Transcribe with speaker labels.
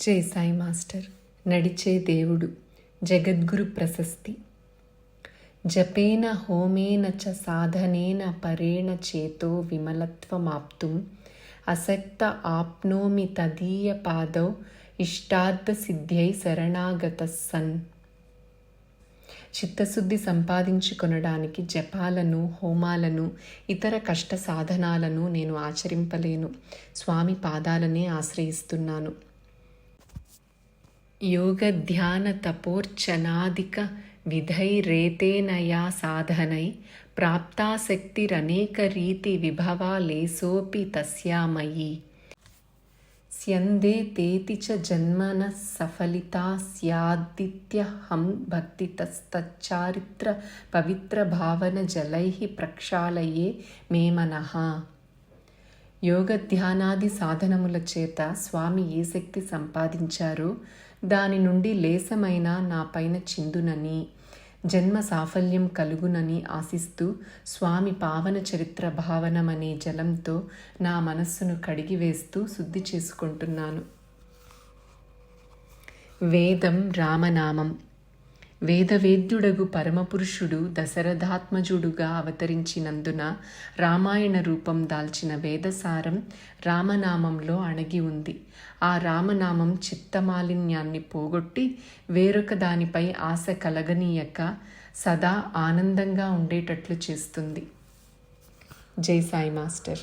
Speaker 1: జై సాయి మాస్టర్. నడిచే దేవుడు జగద్గురు ప్రశస్తి. జపేన హోమేన చ సాధనేన పరేణ చేతో విమలత్వమాప్తుం. అసక్త ఆప్నోమి తదీయ పాదౌ ఇష్టార్థ సిద్ధ్యై శరణాగత సన్. చిత్తశుద్ధి సంపాదించుకొనడానికి జపాలను హోమాలను ఇతర కష్ట సాధనాలను నేను ఆచరింపలేను. స్వామి పాదాలనే ఆశ్రయిస్తున్నాను. యోగ ధ్యాన తపోర్చనాదిక విధైరేతేనయా సాధనై ప్రాప్తాశక్తిరనేక రీతి విభవాలేసోపి తస్యామయి స్యందే తేతి చ జన్మన సఫలితా స్యాదిత్యహం భక్తితస్తచ్చారిత్ర యోగ ధ్యానాది సాధనముల చేత స్వామి ఏ శక్తి సంపాదించారో? దాని నుండి లేసమైన నా పైన చిందునని జన్మ సాఫల్యం కలుగునని ఆశిస్తూ స్వామి పావన చరిత్ర భావనమనే జలంతో నా మనస్సును కడిగివేస్తూ శుద్ధి చేసుకుంటున్నాను. వేదం రామనామం. వేదవేద్యుడగు పరమపురుషుడు దశరథాత్మజుడుగా అవతరించినందున రామాయణ రూపం దాల్చిన వేదసారం రామనామంలో అణగి ఉంది. ఆ రామనామం చిత్తమాలిన్యాన్ని పోగొట్టి వేరొక దానిపై ఆశ కలగనీయక సదా ఆనందంగా ఉండేటట్లు చేస్తుంది. జై సాయి మాస్టర్.